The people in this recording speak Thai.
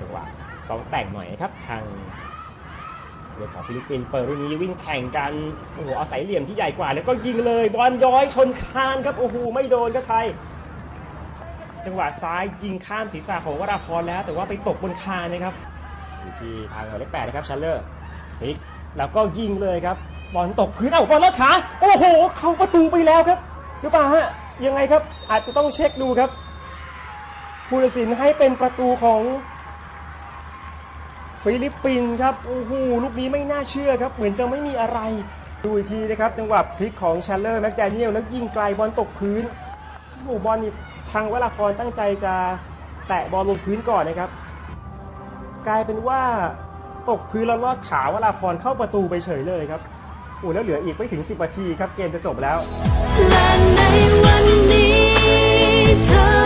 จังหวะต้องแต่งหน่อยครับทางเรือของฟิลิปปินส์เปิดรุ่นนี้วิ่งแข่งกันโอ้โหเอาศัยเหลี่ยมที่ใหญ่กว่า แล้วก็ยิงเลยบอลย้อยชนคานครับโอ้โหไม่โดนก็ใคร จังหวะซ้ายยิงข้ามศีรษะของวราพรแล้ว แต่ว่าไปตกบนคานนะครับอยู่ที่ทางหมายเลขแปดนะครับชัลเลอร์พลิกแล้วก็ยิงเลยครับบอลตกพื้นเอ้าบอลลอดขาโอ้โห เข้าประตูไปแล้วครับหรือเปล่าฮะยังไงครับอาจจะต้องเช็คดูครับผู้ตัดสินให้เป็นประตูของ ฟิลิปปินส์ครับโอ้โหลูกนี้ไม่น่าเชื่อครับเหมือนจะไม่มีอะไร ดูอีกทีนะครับจังหวะพลิกของชัลเลอร์แม็กแดเนียลแล้วยิงไกลบอลตกพื้นโอ้โหบอลนี่ทางวราพรตั้งใจจะแตะบอลลงพื้นก่อนนะครับ กลายเป็นว่าตกพื้นแล้วลอดขาวราพรเข้าประตูไปเฉยเลยครับโอ้แล้วเหลืออีกไม่ถึง 10นาทีครับเกมจะจบแล้วและในวันนี้เธอ